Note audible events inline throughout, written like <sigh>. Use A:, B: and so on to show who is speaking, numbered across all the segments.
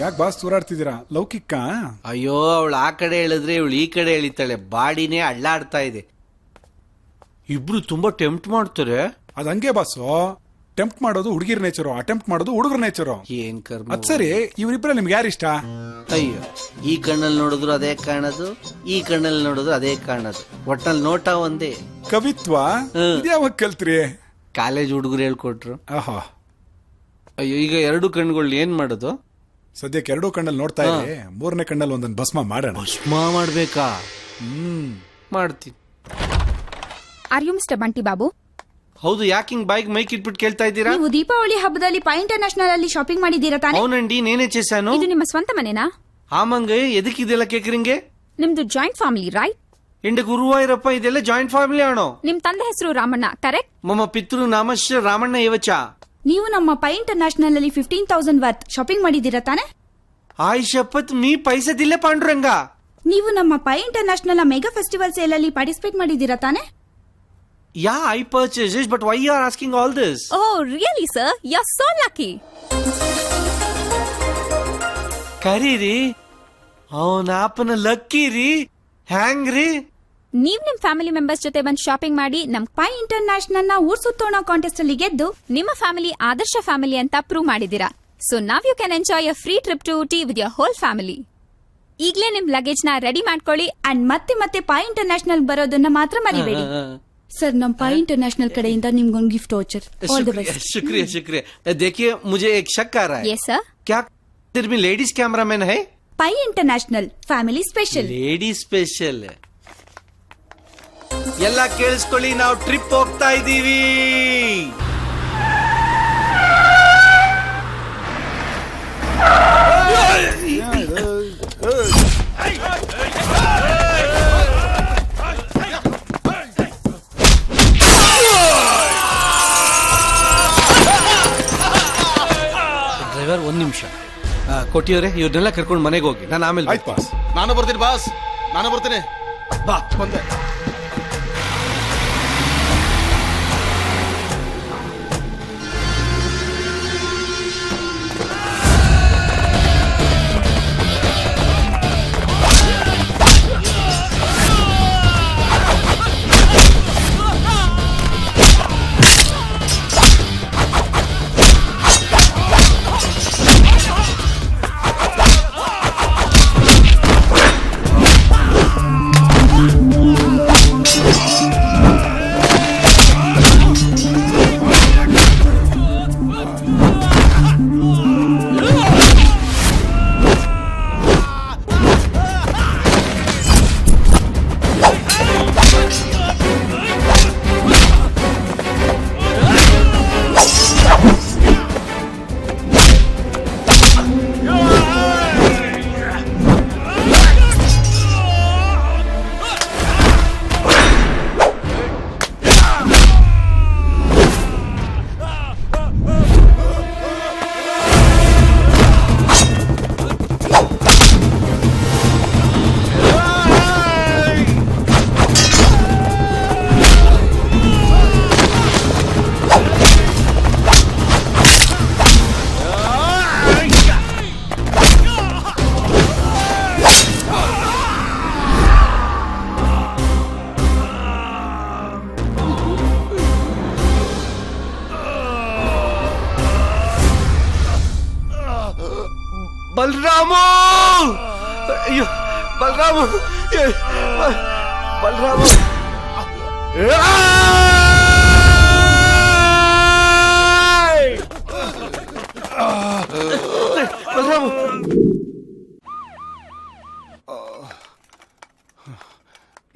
A: ಯಾಕೆ ಬಾಸ್ ತೂರಾಡ್ತಿದ್ದೀರಾ ಲೌಕಿಕ?
B: ಅಯ್ಯೋ ಅವಳು ಆ ಕಡೆ ಹೇಳಿದ್ರೆ ಇವಳು ಈ ಕಡೆ ಎಳಿತಾಳೆ. ಬಾಡಿನೇ ಅಳ್ಳಾಡ್ತಾ ಇದೆ. ಇಬ್ರು ತುಂಬಾ ಟೆಂಪ್ಟ್ ಮಾಡ್ತಾರೆ.
A: ಅದ್ ಹಂಗೆ ಬಾಸು. ಟೆಂಪ್ಟ್ ಮಾಡೋದು ಹುಡುಗಿರ್ ನೇಚರು. ಅಟೆಂಪ್ಟ್ ಮಾಡೋದು ಹುಡುಗರ ನೇಚರು.
B: ಏನ್ ಕರ್ಮ?
A: ಅದ್ ಸರಿ ಇವ್ರಿಬ್ರಲ್ಲಿ ನಿಮ್ಗೆ ಯಾರು ಇಷ್ಟ?
B: ಅಯ್ಯೋ ಈ ಕಣ್ಣಲ್ಲಿ ನೋಡಿದ್ರು ಅದೇ ಕಾಣೋದು ಈ ಕಣ್ಣಲ್ಲಿ ನೋಡಿದ್ರು ಅದೇ ಕಾಣೋದು. ಒಟ್ಟಲ್ಲಿ ನೋಟ ಒಂದೇ.
A: ಕವಿತ್ವ ಯಾವಾಗ ಕಲ್ತ್ರಿ?
B: ಕಾಲೇಜ್ ಹುಡುಗರು ಹೇಳ್ಕೊಟ್ರು.
A: ಆಹಾ.
B: ಅಯ್ಯೋ ಈಗ ಎರಡು ಕಣ್ಗಳು ಏನ್ ಮಾಡೋದು?
A: ಸದ್ಯಕ್ಕೆ ಎರಡೂ ಕಣ್ಣಲ್ಲಿ ನೋಡ್ತಾ ಇದೆ ಮೂರನೇ ಕಣ್ಣಲ್ಲಿ ಒಂದೊಂದು ಭಸ್ಮ ಮಾಡೋಣ.
B: ಭಸ್ಮ ಮಾಡ್ಬೇಕಾ?
A: ಹ್ಮ್.
B: ಮಾಡ್ತೀನಿ.
C: Are you mister Bunty Babu
B: ಹೌದು ಯಾಕೆ ಹಿಂಗ್ ಬೈಕ್ ಮೈಕ್ ಇಟ್ಬಿಟ್ಟು ಕೇಳ್ತಾ ಇದ್ದೀರಾ?
C: ನೀವು ದೀಪಾವಳಿ ಹಬ್ಬದಲ್ಲಿ ಪೈ ಇಂಟರ್ನ್ಯಾಷನಲ್ ಅಲ್ಲಿ ಶಾಪಿಂಗ್ ಮಾಡಿದ್ದೀರಾ ತಾನೇ?
B: అవునండి నేనే చేశాను
C: ಇದು ನಿಮ್ಮ ಸ್ವಂತ ಮನೆನಾ?
B: ఆమంగ ಎದಕ್ಕೆ ಇದೆಲ್ಲ కేకరింగే
C: ನಿಮ್ದು ಜಾಯಿಂಟ್ ಫ್ಯಾಮಿಲಿ ರೈಟ್
B: ఎండ గురువాయిరప్ప ಇದೆಲ್ಲ ಜಾಯಿಂಟ್ ಫ್ಯಾಮಿಲಿ ఆనో
C: ನಿಮ್ ತಂದೆ ಹೆಸರು ರಾಮಣ್ಣ ಕರೆಕ್ಟ್
B: మమ పితృ నామశ్ర రామಣ್ణ ఏవచ్చా
C: ನೀವು ನಮ್ಮ ಪೈ ಇಂಟರ್ನ್ಯಾಷನಲ್ ಅಲ್ಲಿ ಫಿಫ್ಟೀನ್ ತೌಸಂಡ್ ವರ್ತ್ ಶಾಪಿಂಗ್ ಮಾಡಿದ್ದೀರಾ ತಾನೆ?
B: ಆಯ್ಷಪ್ಪತ್ ಮೀ ಪೈಸದಿಲ್ಲ ಪಾಂಡುರಂಗ.
C: ನೀವು ನಮ್ಮ Pai international mega festival sale ಅಲ್ಲಿ ಪಾರ್ಟಿಸಿಪೇಟ್ ಮಾಡಿದ್ದೀರಾ ತಾನೆ?
B: Yeah I purchase but why are asking all this
C: oh really sir you so lucky
B: ಕರೀರಿ. ಅವನ ಆಪನ ಲಕ್ಕಿ ರೀ. ಹ್ಯಾಂಗ್ ರೀ
C: ನೀವ್ ನಿಮ್ ಫ್ಯಾಮಿಲಿ ಮೆಂಬರ್ಸ್ ಜೊತೆ ಬಂದು ಶಾಪಿಂಗ್ ಮಾಡಿ ನಮ್ ಪೈ ಇಂಟರ್ನ್ಯಾಷನಲ್ ನ ಊರ್ ಸುತ್ತೋಣ ಕಾಂಟೆಸ್ಟ್ ಅಲ್ಲಿ ಗೆದ್ದು ನಿಮ್ಮ ಫ್ಯಾಮಿಲಿ ಆದರ್ಶ ಫ್ಯಾಮಿಲಿ ಅಂತ ಪ್ರೂವ್ ಮಾಡಿದ್ದೀರಾ ಸೊ ನಾವ್ you can enjoy a free trip to Ooty with your whole family ಈಗಲೇ ನಿಮ್ ಲಗೇಜ್ ನ ರೆಡಿ ಮಾಡ್ಕೊಳ್ಳಿ ಅಂಡ್ ಮತ್ತೆ ಮತ್ತೆ ಪೈ ಇಂಟರ್ನ್ಯಾಷನಲ್ ಬರೋದನ್ನ ಮಾತ್ರ ಮರಿಬೇಡಿ ಸರ್ ನಮ್ ಪೈ ಇಂಟರ್ನ್ಯಾಷನಲ್ ಕಡೆಯಿಂದ ನಿಮ್ಗೊಂದು ಗಿಫ್ಟ್ ವೋಚರ್ ಆಲ್ ದ
B: शुक्रिया
C: ಬೆಸ್ಟ್
B: शुक्रिया शुक्रिया देखिए मुझे एक शक आ रहा है
C: ಎಸ್ ಸರ್
B: क्या इधर में लेडीज कैमरामैन है
C: Pai international family special
B: lady special ಎಲ್ಲ ಕೇಳಿಸ್ಕೊಳ್ಳಿ ನಾವು ಟ್ರಿಪ್ ಹೋಗ್ತಾ ಇದ್ದೀವಿ. ಡ್ರೈವರ್ ಒಂದ್ ನಿಮಿಷ. ಕೊಟ್ಟಿಯವರೇ ಇವ್ರನ್ನೆಲ್ಲ ಕರ್ಕೊಂಡು ಮನೆಗೆ ಹೋಗಿ. ನಾನು ಆಮೇಲೆ
A: ಆಯ್ತು ಬಾಸ್
D: ನಾನು ಬರ್ತೀನಿ ಬಾಸ್ ನಾನು ಬರ್ತೀನಿ.
B: ಬಾ
D: ಬಂದೆ.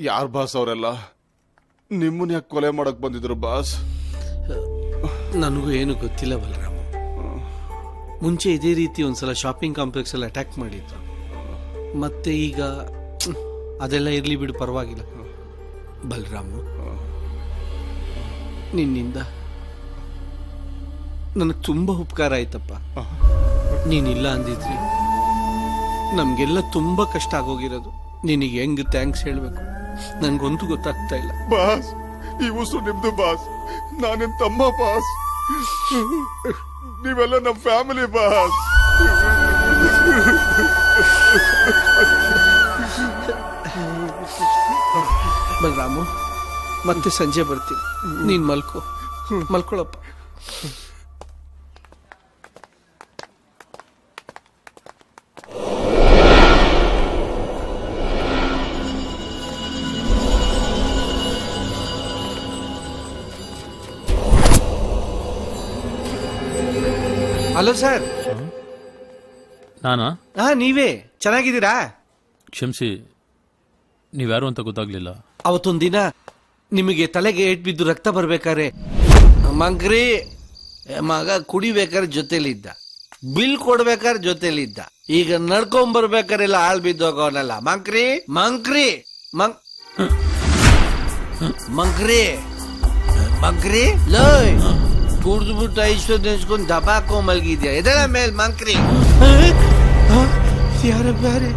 D: ಯಾರ್ ಬಾಸ್ ಅವರೆಲ್ಲ? ನಿಮ್ಮನ್ನ ಯಾಕೆ ಕೊಲೆ ಮಾಡಕ್ ಬಂದಿದ್ರು ಬಾಸ್?
B: ನನಗೂ ಏನು ಗೊತ್ತಿಲ್ಲ ಬಲರಾಮ. ಮುಂಚೆ ಇದೇ ರೀತಿ ಒಂದ್ಸಲ ಶಾಪಿಂಗ್ ಕಾಂಪ್ಲೆಕ್ಸ್ ಅಲ್ಲಿ ಅಟ್ಯಾಕ್ ಮಾಡಿದ್ರು. ಮತ್ತೆ ಈಗ ಅದೆಲ್ಲ ಇರ್ಲಿ ಬಿಡು ಪರವಾಗಿಲ್ಲ. ಬಲರಾಮು ನಿನ್ನಿಂದ ನನಗೆ ತುಂಬಾ ಉಪಕಾರ ಆಯ್ತಪ್ಪ. ನೀನಿಲ್ಲ ಅಂದಿದ್ರಿ. ನಮಗೆಲ್ಲ ತುಂಬಾ ಕಷ್ಟ ಆಗೋಗಿರೋದು. ನಿನಗೆ ಹೆಂಗ್ ಥ್ಯಾಂಕ್ಸ್ ಹೇಳ್ಬೇಕು? ನನ್ಗೊಂದು ಗೊತ್ತಾಗ್ತಾ ಇಲ್ಲ.
D: ಬಾಸ್ ಈ ಉಸು ನಿಮ್ದು ಬಾಸ್. ನಾನೇನ್ ತಮ್ಮ ಬಾಸ್? ನೀವೆಲ್ಲ ನಮ್ಮ ಫ್ಯಾಮಿಲಿ ಬಾಸ್.
B: ಬಲರಾಮು ಮತ್ತೆ ಸಂಜೆ ಬರ್ತೀನಿ. ನೀನ್ ಮಲ್ಕೋ. ಮಲ್ಕೊಳಪ್ಪ. Hello sir.
E: ನಾನಾ?
B: ಹಾ ನೀವೇ. ಚೆನ್ನಾಗಿದ್ದೀರಾ?
E: ಕ್ಷಮಿಸಿ ನೀವ್ಯಾರು ಅಂತ ಗೊತ್ತಾಗ್ಲಿಲ್ಲ.
B: ಅವತ್ತೊಂದ್ ದಿನ ನಿಮಗೆ ತಲೆಗೆ ಏಟ್ ಬಿದ್ದು ರಕ್ತ ಬರ್ಬೇಕಾರೆ ಮಂಗ್ರಿ ಮಗ ಕುಡಿಬೇಕಾದ್ರೆ ಜೊತೆಲಿದ್ದ. ಬಿಲ್ ಕೊಡ್ಬೇಕಾದ್ರೆ ಜೊತೆಲಿದ್ದ. ಈಗ ನಡ್ಕೊಂಡ್ ಬರ್ಬೇಕಾರೆಲ್ಲ ಆಳ್ ಬಿದ್ದೋಗವನಲ್ಲ ಮಂಕ್ರಿ ಮಂಕ್ರಿ ಮಂಕ್ ಮಂಕ್ರಿ ಮಂಕ್ರಿ ಲೋಯ್. ಕುಡ್ದ್ಬಿಟ್ಟು ಐಶ್ವರ್ಯ ನೆನ್ಸ್ಕೊಂಡು ದಬಾಕೋ ಮಲ್ಗಿದ್ಯಾ ಎದರ ಮೇಲ್ ಮಂಕ್ರಿ ಯಾರ ಬ್ಯಾರೆ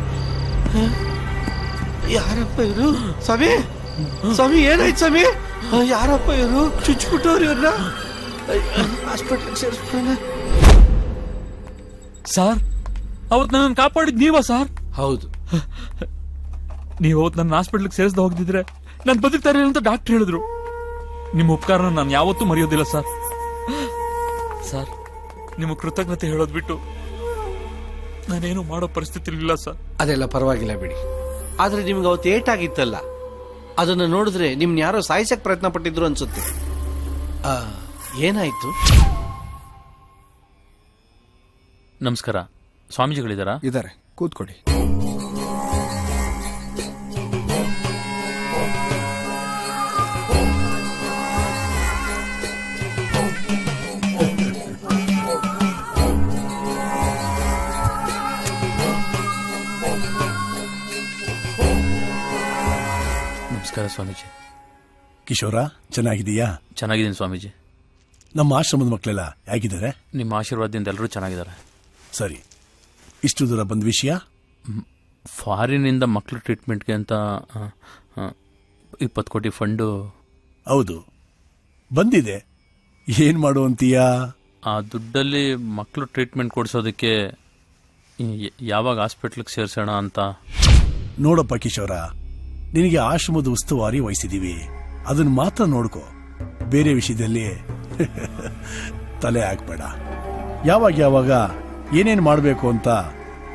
B: ಯಾರಪ್ಪ ಇವರು ಸ್ವಾಮಿ ಸ್ವಾಮಿ ಏನಾಯ್ತು ಸ್ವಾಮಿ ಯಾರಪ್ಪ ಇವರು ಚುಚ್ಬಿಟ್ಟವ್ರು ಇವ್ರನ್ನ ಹಾಸ್ಪಿಟಲ್ ಸೇರಿಸ್ಬಿಡೋಣ
F: ಸಾರ್ ಅವತ್ತು ನನ್ನನ್ನು ಕಾಪಾಡಿದ್ ನೀವಾ ಸಾರ್
B: ಹೌದು
F: ನೀವು ಅವತ್ತು ನನ್ನ ಹಾಸ್ಪಿಟ್ಲಿಗೆ ಸೇರಿಸ್ದ ಹೋಗ್ದಿದ್ರೆ ನಾನು ಬದುಕ್ತಾ ಇರಲಿಲ್ಲ ಅಂತ ಡಾಕ್ಟರ್ ಹೇಳಿದ್ರು ನಿಮ್ಮ ಉಪಕಾರನ ನಾನು ಯಾವತ್ತೂ ಮರೆಯೋದಿಲ್ಲ ಸರ್ <gasps> ಸರ್. ನಿಮ್ಮ ಕೃತಜ್ಞತೆ ಹೇಳೋದ್ ಬಿಟ್ಟು ನಾನೇನು ಮಾಡೋ ಪರಿಸ್ಥಿತಿ ಇಲ್ಲ ಸರ್.
B: ಅದೆಲ್ಲ ಪರವಾಗಿಲ್ಲ ಬಿಡಿ. ಆದ್ರೆ ನಿಮ್ಗೆ ಅವತ್ತು ಏಟ್ ಆಗಿತ್ತಲ್ಲ ಅದನ್ನ ನೋಡಿದ್ರೆ ನಿಮ್ನ ಯಾರೋ ಸಾಯಿಸಕ್ ಪ್ರಯತ್ನ ಪಟ್ಟಿದ್ರು ಅನ್ಸುತ್ತೆ. ಆ, ಏನಾಯ್ತು?
E: ನಮಸ್ಕಾರ. ಸ್ವಾಮೀಜಿಗಳಿದಾರ?
A: ಇದಾರೆ. ಕೂತ್ಕೊಡಿ
E: ಸ್ವಾಮೀಜಿ.
G: ಕಿಶೋರ ಚೆನ್ನಾಗಿದೆಯಾ
E: ಚೆನ್ನಾಗಿದ್ದೀನಿ ಸ್ವಾಮೀಜಿ.
G: ನಮ್ಮ ಆಶ್ರಮದ ಮಕ್ಕಳೆಲ್ಲ ಹೇಗಿದ್ದಾರೆ?
E: ನಿಮ್ಮ ಆಶೀರ್ವಾದದಿಂದ ಎಲ್ಲರೂ ಚೆನ್ನಾಗಿದ್ದಾರೆ.
G: ಸರಿ. ಇಷ್ಟು ದೂರ ಬಂದ ವಿಷಯ?
E: ಫಾರಿನಿಂದ ಮಕ್ಕಳು ಟ್ರೀಟ್ಮೆಂಟ್ಗೆ ಅಂತ ಇಪ್ಪತ್ತು ಕೋಟಿ ಫಂಡು.
G: ಹೌದು. ಬಂದಿದೆ. ಏನು ಮಾಡು ಅಂತೀಯಾ
E: ಆ ದುಡ್ಡಲ್ಲಿ ಮಕ್ಕಳು ಟ್ರೀಟ್ಮೆಂಟ್ ಕೊಡಿಸೋದಕ್ಕೆ ಯಾವಾಗ ಹಾಸ್ಪಿಟ್ಲಿಗೆ ಸೇರಿಸೋಣ ಅಂತ.
G: ನೋಡಪ್ಪ ಕಿಶೋರ ನಿನಗೆ ಆಶ್ರಮದ ಉಸ್ತುವಾರಿ ವಹಿಸಿದೀವಿ. ಅದನ್ನ ಮಾತ್ರ ನೋಡ್ಕೋ. ಬೇರೆ ವಿಷಯದಲ್ಲಿ <laughs> ತಲೆ ಹಾಕ್ಬೇಡ. ಯಾವಾಗ ಯಾವಾಗ ಏನೇನ್ ಮಾಡಬೇಕು ಅಂತ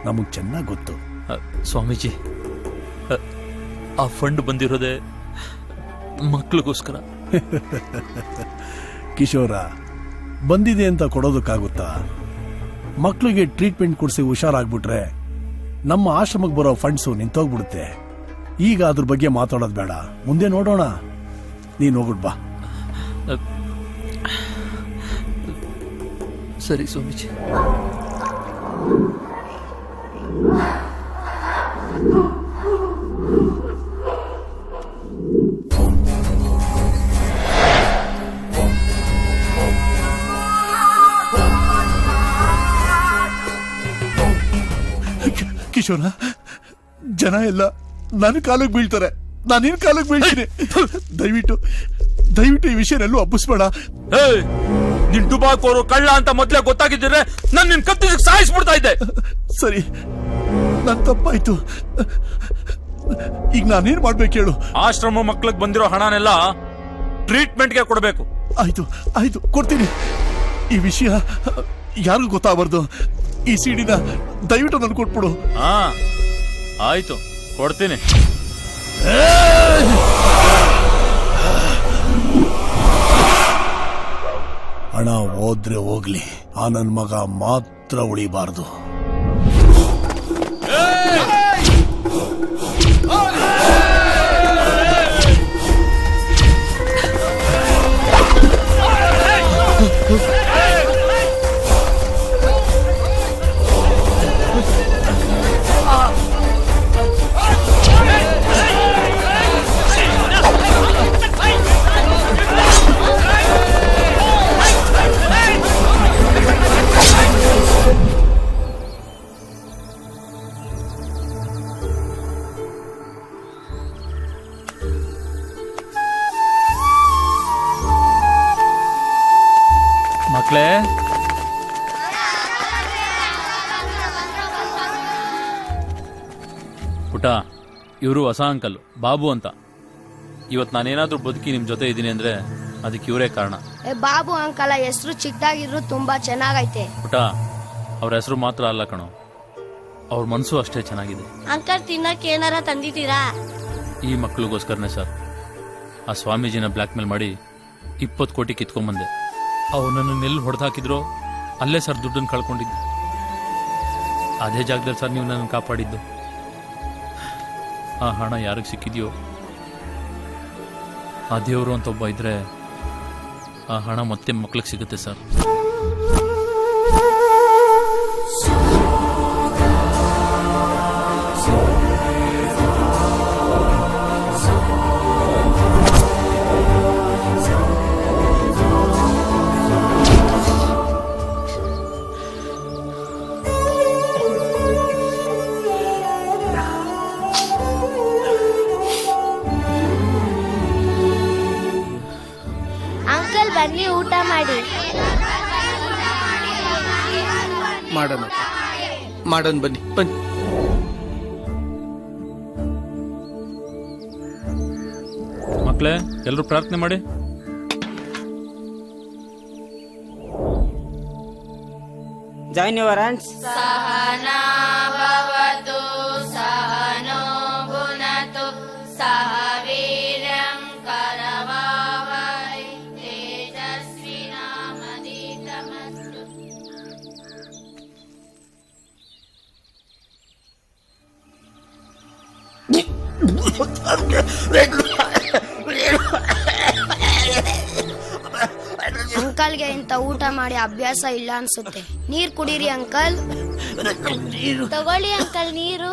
G: ನಮಗ್ ಚೆನ್ನಾಗಿ ಗೊತ್ತು.
E: ಸ್ವಾಮೀಜಿ ಆ ಫಂಡ್ ಬಂದಿರೋದೆ ಮಕ್ಳಿಗೋಸ್ಕರ. <laughs>
G: ಕಿಶೋರ ಬಂದಿದೆ ಅಂತ ಕೊಡೋದಕ್ಕಾಗುತ್ತಾ? ಮಕ್ಕಳಿಗೆ ಟ್ರೀಟ್ಮೆಂಟ್ ಕೊಡಿಸಿ ಹುಷಾರಾಗ್ಬಿಟ್ರೆ ನಮ್ಮ ಆಶ್ರಮಕ್ಕೆ ಬರೋ ಫಂಡ್ಸು ನಿಂತೋಗ್ಬಿಡುತ್ತೆ. ಈಗ ಅದ್ರ ಬಗ್ಗೆ ಮಾತಾಡೋದು ಬೇಡ. ಮುಂದೆ ನೋಡೋಣ. ನೀನು ಹೋಗ್ಬಿಟ್ ಬಾ.
E: ಸರಿ ಸ್ವಾಮೀಜಿ.
G: ಕಿಶೋರ ಜನ ಎಲ್ಲ ನನ್ನ ಕಾಲಕ್ಕೆ ಬೀಳ್ತಾರೆ. ನಾನು ನಿನ್ ಕಾಲಕ್ಕೆ ಬೀಳ್ತೀನಿ. ದಯವಿಟ್ಟು ದಯವಿಟ್ಟು ಈ ವಿಷಯನೆಲ್ಲೂ ಹಬ್ಬಿಸ್ಬೇಡ.
F: ನಿನ್ ಡುಬಾಕೋರು ಕಳ್ಳ ಅಂತ ಮೊದ್ಲೇ ಗೊತ್ತಾಗಿದ್ರೆ ನಾನು ನಿನ್ ಕತ್ತಿಗೆ ಸಾಯಿಸ್ಬಿಡ್ತಾ ಇದ್ದೆ.
G: ಸರಿ ನನ್ ತಪ್ಪಾಯ್ತು. ಈಗ ನಾನೇನ್ ಮಾಡ್ಬೇಕು ಹೇಳು?
F: ಆಶ್ರಮ ಮಕ್ಳಿಗೆ ಬಂದಿರೋ ಹಣನೆಲ್ಲ ಟ್ರೀಟ್ಮೆಂಟ್ಗೆ ಕೊಡಬೇಕು.
G: ಆಯ್ತು ಆಯ್ತು ಕೊಡ್ತೀನಿ. ಈ ವಿಷಯ ಯಾರಿಗೂ ಗೊತ್ತಾಗಬಾರ್ದು. ಈ ಸಿಡಿನ ದಯವಿಟ್ಟು ನನ್ಗೆ ಕೊಟ್ಬಿಡು.
F: ಹಾ ಆಯ್ತು. ಕೊಡ್ತೀನಿ.
G: ಹಣ ಹೋದ್ರೆ ಹೋಗ್ಲಿ. ಆ ನನ್ನ ಮಗ ಮಾತ್ರ ಉಳಿಬಾರ್ದು.
E: Huh? ಇವರು ಹೊಸ ಅಂಕಲ್ ಬಾಬು ಅಂತ. ಇವತ್ತು ನಾನೇನಾದರೂ ಬದುಕಿ ನಿಮ್ಮ ಜೊತೆ ಇದ್ದೀನಿ ಅಂದರೆ ಅದಕ್ಕೆ ಇವರೇ ಕಾರಣ.
H: ಏ ಬಾಬು ಅಂಕಲ ಹೆಸರು ಚಿಕ್ಕದಾಗಿದ್ರು ತುಂಬಾ ಚೆನ್ನಾಗೈತೆ.
E: ಪುಟ ಅವ್ರ ಹೆಸರು ಮಾತ್ರ ಅಲ್ಲ ಕಣೋ. ಅವ್ರ ಮನಸ್ಸು ಅಷ್ಟೇ ಚೆನ್ನಾಗಿದೆ.
H: ಅಂಕಲ್ ತಿನ್ನಕ್ಕೆ ಏನಾರ ತಂದಿದ್ದೀರಾ?
E: ಈ ಮಕ್ಕಳಿಗೋಸ್ಕರನೇ ಸರ್. ಆ ಸ್ವಾಮೀಜಿನ ಬ್ಲ್ಯಾಕ್ ಮೇಲ್ ಮಾಡಿ ಇಪ್ಪತ್ತು ಕೋಟಿ ಕಿತ್ಕೊಂಬಂದೆ. ಅವನನ್ನು ಎಲ್ಲಿ ಹೊಡೆದಾಕಿದ್ರು ಅಲ್ಲೇ ಸರ್ ದುಡ್ಡನ್ನು ಕಳ್ಕೊಂಡಿದ್ದೆ. ಅದೇ ಜಾಗದಲ್ಲಿ ಸರ್ ನೀವು ನನ್ನನ್ನು ಕಾಪಾಡಿದ್ದು. ಆ ಹಣ ಯಾರಿಗೆ ಸಿಕ್ಕಿದೆಯೋ ಆ ದೇವರು ಅಂತ ಒಬ್ಬ ಇದ್ರೆ ಆ ಹಣ ಮತ್ತೆ ಮಕ್ಳಿಗೆ ಸಿಗುತ್ತೆ ಸರ್.
H: ಬನ್ನಿ ಊಟ ಮಾಡಿ.
B: ಮಾಡೋಣ. ಮಾಡೋಣ ಬನ್ನಿ ಬನ್ನಿ.
E: ಮಕ್ಕಳೇ ಎಲ್ಲರೂ ಪ್ರಾರ್ಥನೆ ಮಾಡಿ.
I: Join your hands.
H: ಅಂಕಲ್ಗೆ ಇಂತ ಊಟ ಮಾಡಿ ಅಭ್ಯಾಸ ಇಲ್ಲ ಅನ್ಸುತ್ತೆ. ನೀರ್ ಕುಡೀರಿ ಅಂಕಲ್. ತಗೊಳ್ಳಿ ಅಂಕಲ್ ನೀರು.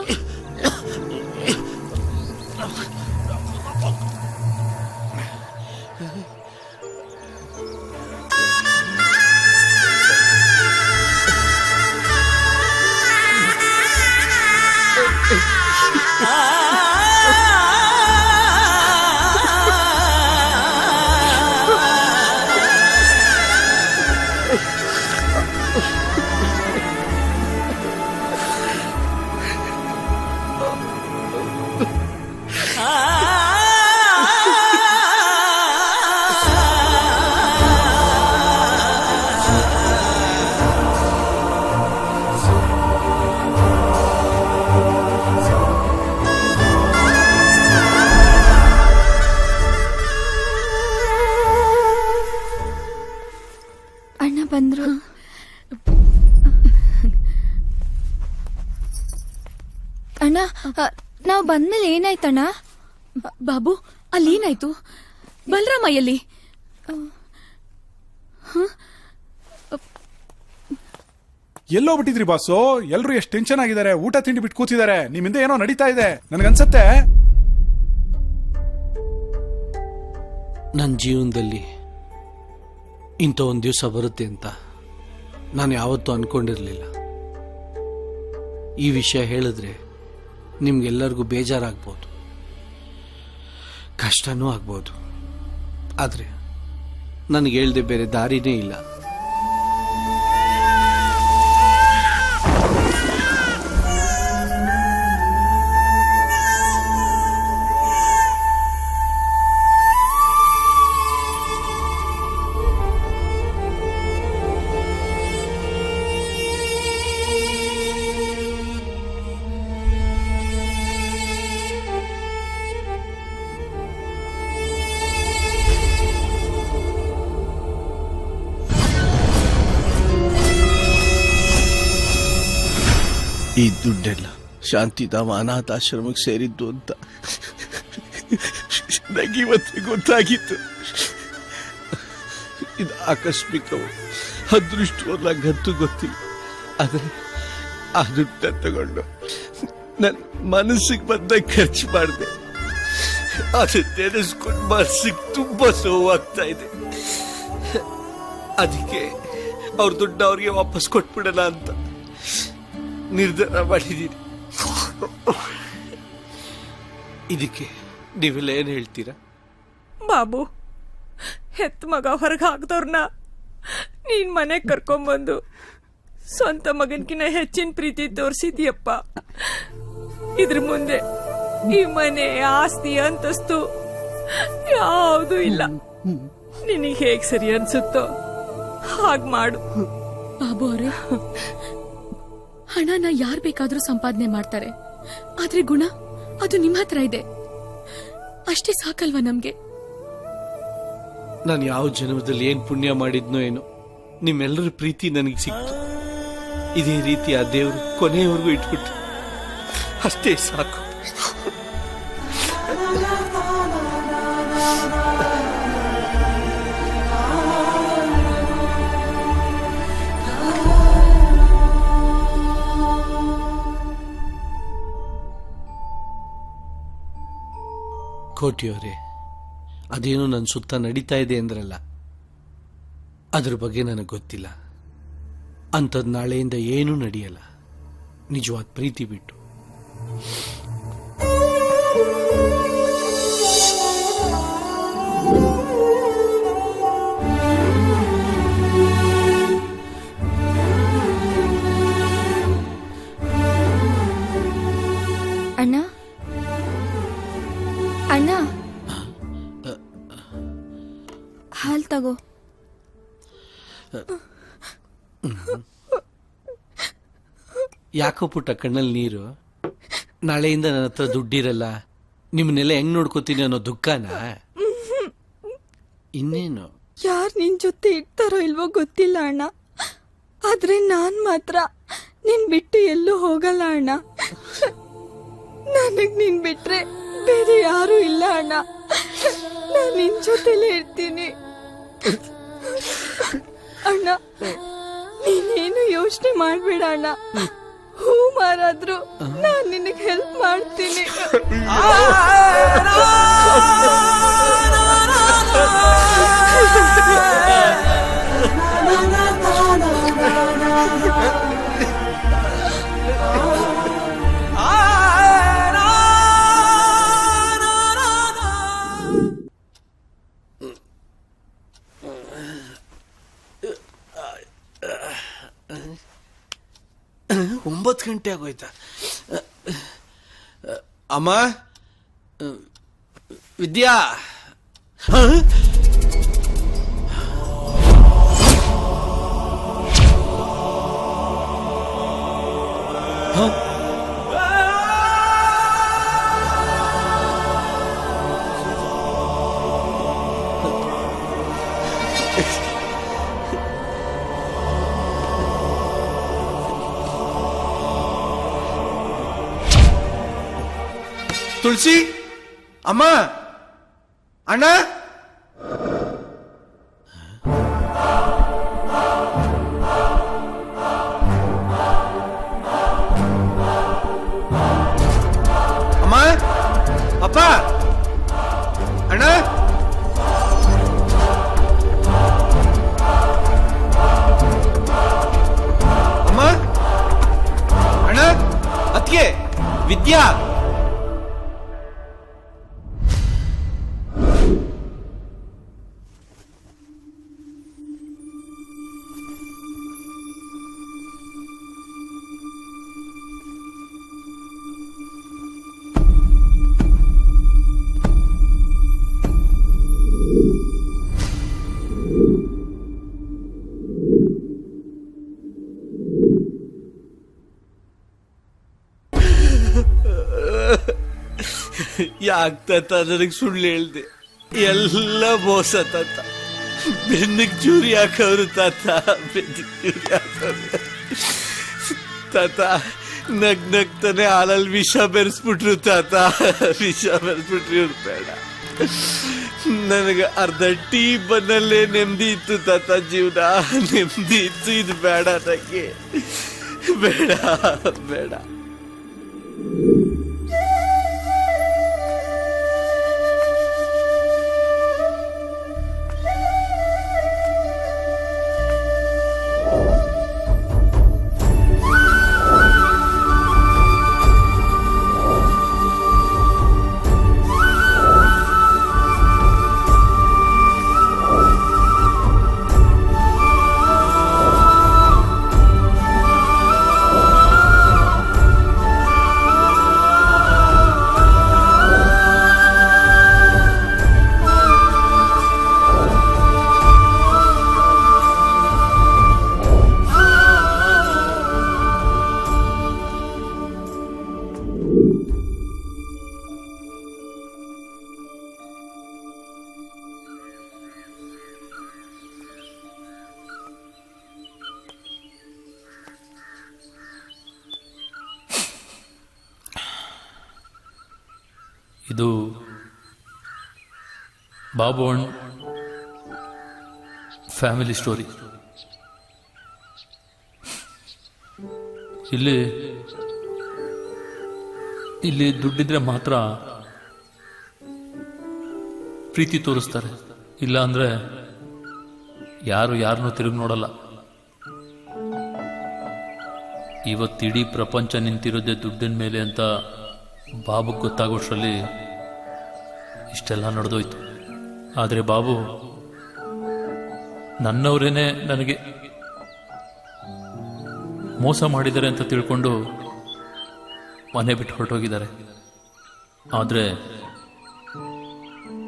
C: ನಾವು ಬಂದ್ಮೇಲೆ ಏನಾಯ್ತಣ್ಣ? ಬಾಬು ಅಲ್ಲಿ ಏನಾಯ್ತು ಬಲರಾಮ ಎಲ್ಲಿ
A: ಎಲ್ಲೋ ಬಿಟ್ಟಿದ್ರಿ ಬಾಸು? ಎಲ್ರು ಎಷ್ಟು ಟೆನ್ಷನ್ ಆಗಿದ್ದಾರೆ? ಊಟ ತಿಂಡಿ ಬಿಟ್ಟು ಕೂತಿದ್ದಾರೆ. ನಿಮ್ಮಿಂದ ಏನೋ ನಡೀತಾ ಇದೆ. ನನಗನ್ಸತ್ತೆ?
B: ನನ್ನ ಜೀವನದಲ್ಲಿ ಇಂಥ ಒಂದು ದಿವಸ ಬರುತ್ತೆ ಅಂತ ನಾನು ಯಾವತ್ತೂ ಅನ್ಕೊಂಡಿರಲಿಲ್ಲ. ಈ ವಿಷಯ ಹೇಳಿದ್ರೆ ನಿಮ್ಗೆಲ್ಲರಿಗೂ ಬೇಜಾರಾಗ್ಬೋದು. ಕಷ್ಟನೂ ಆಗ್ಬೋದು. ಆದರೆ ನನಗೆ ಹೇಳ್ದೆ ಬೇರೆ ದಾರಿನೇ ಇಲ್ಲ. ದುಡ್ಡೆಲ್ಲ. ಶಾಂತಿಧಾಮ ಅನಾಥಾಶ್ರಮಕ್ಕೆ ಸೇರಿದ್ದು ಅಂತ. ನನಗೆ ಇವತ್ತು ಗೊತ್ತಾಗಿತ್ತು. ಇದು ಆಕಸ್ಮಿಕವು ಅದೃಷ್ಟವಲ್ಲ ಗತ್ತು ಗೊತ್ತಿಲ್ಲ. ಆದರೆ ಆ ದುಡ್ಡ ತಗೊಂಡು ನನ್ನ ಮನಸ್ಸಿಗೆ ಬಂದ ಖರ್ಚು ಮಾಡಿದೆ. ಅದು ನೆನೆಸ್ಕೊಂಡು ಮನಸ್ಸಿಗೆ ತುಂಬ ಸೋವಾಗ್ತಾ ಇದೆ. ಅದಕ್ಕೆ ಅವ್ರ ದುಡ್ಡು ಅವ್ರಿಗೆ ವಾಪಸ್ ಕೊಟ್ಬಿಡೋಣ ಅಂತ. ನಿರ್ಧಾರ ಮಾಡಿದ್ದೀರಿ ಇದಕ್ಕೆ ನೀವೆಲ್ಲ ಏನು ಹೇಳ್ತೀರಾ?
J: ಬಾಬು ಹೆತ್ತ ಮಗ ಹೊರಗೆ ಹಾಕ್ದವ್ರನ್ನ ನೀನ್ ಮನೆಗೆ ಕರ್ಕೊಂಬಂದು ಸ್ವಂತ ಮಗನ್ಕಿನ ಹೆಚ್ಚಿನ ಪ್ರೀತಿ ತೋರಿಸಿದ್ಯಪ್ಪ. ಇದ್ರ ಮುಂದೆ ಈ ಮನೆ ಆಸ್ತಿ ಅಂತಸ್ತು ಯಾವುದು ಇಲ್ಲ. ನಿನಗೆ ಹೇಗ್ ಸರಿ ಅನ್ಸುತ್ತೋ ಹಾಗ್ ಮಾಡು.
K: ಬಾಬು ಅವರೇ ಹಣನ ಯಾರ್ ಬೇಕಾದ್ರೂ ಸಂಪಾದನೆ ಮಾಡ್ತಾರೆ. ಆದ್ರೆ ಗುಣ, ಅದು ನಿಮ್ಮ ಹತ್ರ ಇದೆ. ಅಷ್ಟೇ ಸಾಕಲ್ವಾ ನಮ್ಗೆ?
B: ನಾನು ಯಾವ ಜನ್ಮದಲ್ಲಿ ಏನ್ ಪುಣ್ಯ ಮಾಡಿದ್ನೋ ಏನೋ, ನಿಮ್ಮೆಲ್ಲರ ಪ್ರೀತಿ ನನಗೆ ಸಿಕ್ತು. ಇದೇ ರೀತಿ ಆ ದೇವರು ಕೊನೆಯವರೆಗೂ ಇಟ್ಬಿಟ್ಟು ಅಷ್ಟೇ ಸಾಕು. ಕೋಟಿಯವರೇ, ಅದೇನೋ ನನ್ನ ಸುತ್ತ ನಡೀತಾ ಇದೆ ಅಂದ್ರಲ್ಲ, ಅದ್ರ ಬಗ್ಗೆ ನನಗೆ ಗೊತ್ತಿಲ್ಲ. ಅಂಥದ್ದು ನಾಳೆಯಿಂದ ಏನೂ ನಡೆಯಲ್ಲ. ನಿಜವಾದ ಪ್ರೀತಿ ಬಿಟ್ಟು. ಯಾಕೋ ಪುಟ್ಟ ಕಣ್ಣಲ್ಲಿ ನೀರು? ನಾಳೆಯಿಂದ ನನ್ನ ಹತ್ರ ದುಡ್ಡಿರಲ್ಲ, ನಿಮ್ಮನ್ನೆಲ್ಲ ಹೆಂಗ್ ನೋಡ್ಕೋತೀನಿ ಅನ್ನೋ ದುಃಖನ? ಇನ್ನೇನು?
J: ಯಾರು ನಿನ್ ಜೊತೆ ಇರ್ತಾರೋ ಇಲ್ವೋ ಗೊತ್ತಿಲ್ಲ ಅಣ್ಣ. ಆದ್ರೆ ನಾನ್ ಮಾತ್ರ ನಿನ್ ಬಿಟ್ಟು ಎಲ್ಲೂ ಹೋಗಲ್ಲ ಅಣ್ಣ. ನನಗ್ ನಿನ್ ಬಿಟ್ರೆ ಬೇರೆ ಯಾರು ಇಲ್ಲ ಅಣ್ಣ. ನಾನ್ ನಿನ್ ಜೊತೆಲೇ ಇರ್ತೀನಿ. ಅಣ್ಣ, ನೀನೇನು ಯೋಚನೆ ಮಾಡ್ಬೇಡ ಅಣ್ಣ. ಹೂ ಮಾರಾದ್ರು ನಾನ್ ನಿನಗ್ ಹೆಲ್ಪ್ ಮಾಡ್ತೀನಿ
B: ಅಮ್ಮ ವಿದ್ಯಾ ಹ? ತುಳಸಿ. ಅಮ್ಮ. ಅಣ್ಣ. ಅಮ್ಮ. ಅಪ್ಪ. ಅಣ್ಣ. ಅಮ್ಮ. ಅಣ್ಣ. ಅತ್ತಿಗೆ. ವಿದ್ಯಾ. ಯಾಕೆ ತಾತ ನನಗೆ ಸುಳ್ಳು ಹೇಳ್ದೆ. ಎಲ್ಲ ಮೋಸ ತಾತ. ಬೆನ್ನಿಗೆ ಚೂರಿ ಹಾಕವ್ರು ತಾತ. ಬೆನ್ನಿಗೆ ಚೂರಿ ಹಾಕವ್ರು. ತಾತ, ನಗ್ ನಗ್ತಾನೆ ಹಾಲಲ್ಲಿ ವಿಷ ಬೆರೆಸ್ಬಿಟ್ರು ತಾತ. ವಿಷ ಬೆರೆಸ್ಬಿಟ್ರಿ ಬೇಡ. ನನಗೆ ಅರ್ಧ ಟೀ ಬನ್ನಲ್ಲೇ ನೆಮ್ಮದಿ ಇತ್ತು ತಾತ ಜೀವನ. ನೆಮ್ಮದಿ ಇತ್ತು, ಇದು ಬೇಡ ನನಗೆ ಬೇಡ ಬೇಡ.
E: ಇದು ಬಾಬು ಅಣ್ಣ ಫ್ಯಾಮಿಲಿ ಸ್ಟೋರಿ ಇಲ್ಲಿ ಇಲ್ಲಿ ದುಡ್ಡಿದ್ರೆ ಮಾತ್ರ ಪ್ರೀತಿ ತೋರಿಸ್ತಾರೆ. ಇಲ್ಲ ಅಂದ್ರೆ ಯಾರು ಯಾರನ್ನೂ ತಿರುಗಿ ನೋಡಲ್ಲ. ಇವತ್ತಿಡೀ ಪ್ರಪಂಚ ನಿಂತಿರೋದೇ ದುಡ್ಡಿನ ಮೇಲೆ ಅಂತ ಬಾಬುಗೆ ಗೊತ್ತಾಗೋಷ್ಟರಲ್ಲಿ ಇಷ್ಟೆಲ್ಲ ನಡೆದೋಯ್ತು. ಆದರೆ ಬಾಬು, ನನ್ನವರೇನೆ ನನಗೆ ಮೋಸ ಮಾಡಿದ್ದಾರೆ ಅಂತ ತಿಳ್ಕೊಂಡು ಮನೆ ಬಿಟ್ಟು ಹೊರಟೋಗಿದ್ದಾರೆ. ಆದರೆ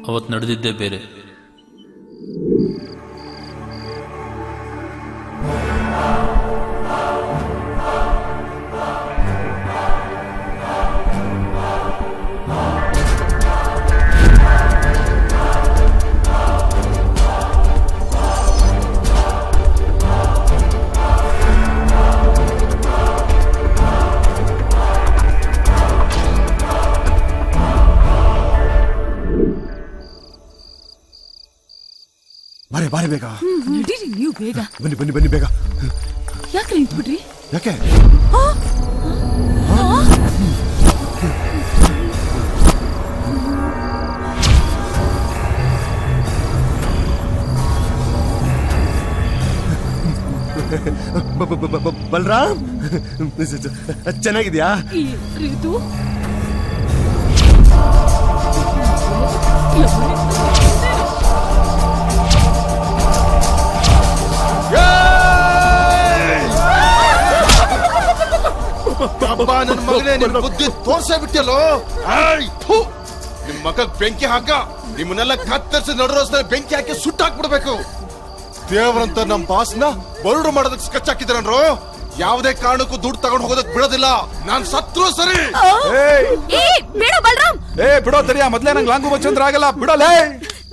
E: ಅವತ್ತು ನಡೆದಿದ್ದೇ ಬೇರೆ.
D: ಬೇಗ.
K: ನಡೀರಿ ನೀವು ಬೇಗ.
D: ಬನ್ನಿ ಬನ್ನಿ ಬನ್ನಿ ಬೇಗ.
K: ಯಾಕೆ ನಿಂತ್ಬಿಟ್ರಿ?
D: ಯಾಕೆ? ಬಲರಾಮ್? ಚೆನ್ನಾಗಿದ್ಯಾ?
K: ಋತು?
D: ಅಬ್ಬ ನನ್ನ ಮಗನೇ ನಿನ್ ಬುದ್ಧಿ ತೋರ್ಸೇ ಬಿಟ್ಟಲ್ಲೋ ಆಯ್, ಥು. ನಿಮ್ ಮಗಗ್ ಬೆಂಕಿ ಹಾಕ ನಿಮ್ಮನ್ನೆಲ್ಲ ಕತ್ತರಿಸಿ ನಡುವೆ ಬೆಂಕಿ ಹಾಕಿ ಸುಟ್ಟಾಕ್ಬಿಡ್ಬೇಕು ದೇವರಂತ ನಮ್ ಬಾಸ್ನ ಬರುಡು ಮಾಡೋದಕ್ಕೆ ಸ್ಕೆಚ್ ಹಾಕಿದ್ರನ್ರು ಯಾವುದೇ ಕಾರಣಕ್ಕೂ ದುಡ್ಡು ತಗೊಂಡು ಹೋಗೋದಕ್ ಬಿಡೋದಿಲ್ಲ. ನಾನ್ ಸತ್ರು ಸರಿ.
A: ಏಯ್!
K: ಏ ಬೇಡ ಬಲರಾಮ್!
A: ಏ ಬಿಡೋ ತರಿಯ ಮೊದ್ಲೇ ನಂಗೆ ಲಾಂಗು ಬಚ್ಚಂದ್ರ ಆಗಲ್ಲ. ಬಿಡಲೇ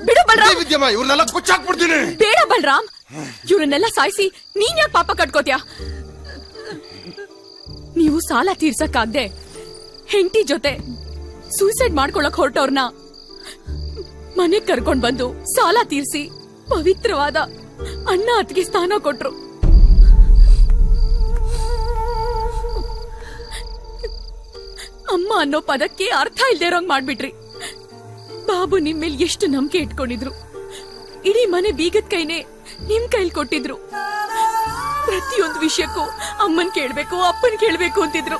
K: ಬಿಡು ಬಲರಾಮ್!
D: ವಿದ್ಯಮ್ಮ ಇವ್ರನ್ನೆಲ್ಲ ಕುಚ್ಚಾಕ್ಬಿಡ್ತೀನಿ.
K: ಬೇಡ ಬಲರಾಮ್! ಇವ್ರನ್ನೆಲ್ಲ ಸಾಯಿಸಿ ನೀನ್ ಯಾಕೆ ಪಾಪ ಕಟ್ಕೋತ್ಯಾ? ನೀವು ಸಾಲ ತೀರ್ಸಕ್ಕಾಗ್ದೆ ಹೆಂಡತಿ ಜೊತೆ ಸೂಸೈಡ್ ಮಾಡ್ಕೊಳಕ್ ಹೊರಟವ್ರನ್ನ ಮನೆ ಕರ್ಕೊಂಡ್ ಬಂದು ಸಾಲ ತೀರ್ಸಿ ಪವಿತ್ರವಾದ ಅಣ್ಣ ಅತ್ತಿಗೆ ಸ್ಥಾನ ಕೊಟ್ರು. ಅಮ್ಮ ಅನ್ನೋ ಪದಕ್ಕೆ ಅರ್ಥ ಇಲ್ದೇ ಇರೋಂಗ್ ಮಾಡ್ಬಿಟ್ರಿ. ಬಾಬು ನಿಮ್ ಮೇಲೆ ಎಷ್ಟು ನಂಬಿಕೆ ಇಟ್ಕೊಂಡಿದ್ರು. ಇಡೀ ಮನೆ ಬೀಗದ ಕೈನೇ ನಿಮ್ ಕೈಲಿ ಕೊಟ್ಟಿದ್ರು. ಪ್ರತಿಯೊಂದು ವಿಷಯಕ್ಕೂ ಅಮ್ಮನ್ ಕೇಳ್ಬೇಕು, ಅಪ್ಪನ್ ಕೇಳ್ಬೇಕು ಅಂತಿದ್ರು.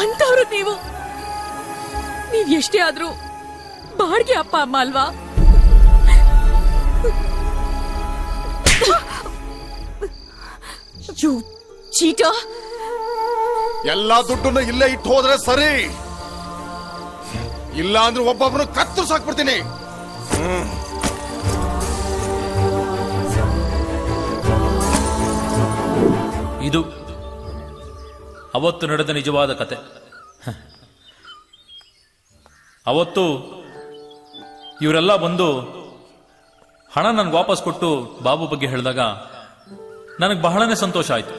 K: ಅಂತವ್ರು ನೀವು. ನೀವ್ ಎಷ್ಟೇ ಆದ್ರೂ ಬಾಡ್ಗೆ ಅಪ್ಪ, ಅಮ್ಮ ಅಲ್ವಾ? ಚೀಟ.
D: ಎಲ್ಲಾ ದುಡ್ಡನ್ನು ಇಲ್ಲೇ ಇಟ್ಟು ಹೋದ್ರೆ ಸರಿ. ಇಲ್ಲ ಅಂದ್ರೆ ಒಬ್ಬೊಬ್ಬನು ಕತ್ತರಿಸಿ ಹಾಕ್ಬಿಡ್ತೀನಿ.
E: ಇದು ಅವತ್ತು ನಡೆದ ನಿಜವಾದ ಕತೆ. ಅವತ್ತು ಇವರೆಲ್ಲ ಬಂದು ಹಣ ನನ್ಗೆ ವಾಪಸ್ ಕೊಟ್ಟು ಬಾಬು ಬಗ್ಗೆ ಹೇಳಿದಾಗ ನನಗೆ ಬಹಳನೇ ಸಂತೋಷ ಆಯ್ತು.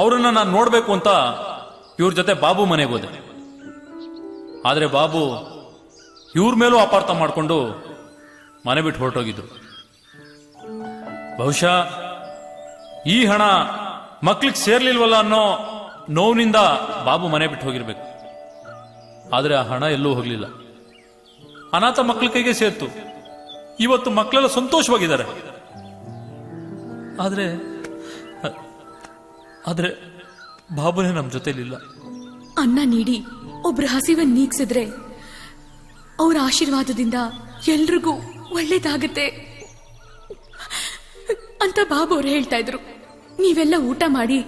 E: ಅವರನ್ನು ನಾನು ನೋಡಬೇಕು ಅಂತ ಇವ್ರ ಜೊತೆ ಬಾಬು ಮನೆಗೆ ಹೋದೆ. ಆದರೆ ಬಾಬು ಇವ್ರ ಮೇಲೂ ಅಪಾರ್ಥ ಮಾಡಿಕೊಂಡು ಮನೆ ಬಿಟ್ಟು ಹೊರಟೋಗಿದ್ರು ಬಹುಶಃ ಈ ಹಣ ಮಕ್ಳಿಗೆ ಸೇರ್ಲಿಲ್ವಲ್ಲ ಅನ್ನೋ ನೋವಿನಿಂದ ಬಾಬು ಮನೆ ಬಿಟ್ಟು ಹೋಗಿರ್ಬೇಕು. ಆದರೆ ಆ ಹಣ ಎಲ್ಲೂ ಹೋಗಲಿಲ್ಲ. ಅನಾಥ ಮಕ್ಕಳ ಕೈಗೆ ಸೇರ್ತು. ಇವತ್ತು ಮಕ್ಕಳೆಲ್ಲ ಸಂತೋಷವಾಗಿದ್ದಾರೆ. ಆದ್ರೆ ಆದ್ರೆ ಬಾಬುನೇ ನಮ್ಮ ಜೊತೆಲಿಲ್ಲ.
K: ಅನ್ನ ನೀಡಿ ಒಬ್ರು ಹಸಿವನ್ ನೀಗ್ಸಿದ್ರೆ ಅವರ ಆಶೀರ್ವಾದದಿಂದ ಎಲ್ರಿಗೂ ಒಳ್ಳೇದಾಗತ್ತೆ ಅಂತ ಬಾಬು ಅವ್ರು ಹೇಳ್ತಾ ಇದ್ರು. ನೀವೆಲ್ಲ ಊಟ ಮಾಡಿ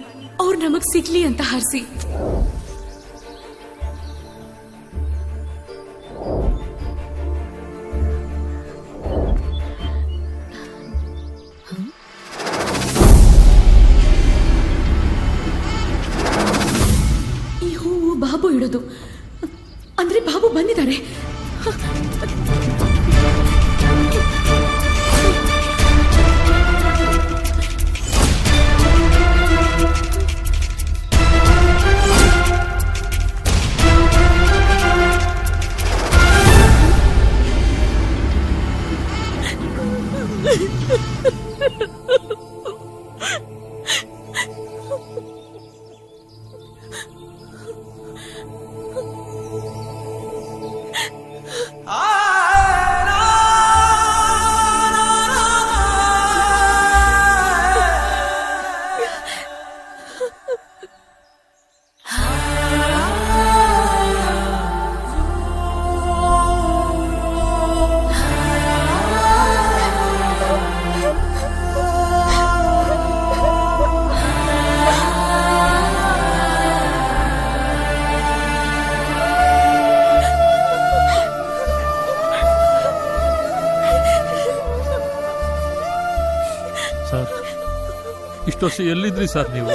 K: ಅವ್ರು ನಮಗ್ ಸಿಗ್ಲಿ ಅಂತ ಹರಿಸಿ. 呵
E: 呵。ವರ್ಷ ಎಲ್ಲಿದ್ರಿ ಸರ್ ನೀವು?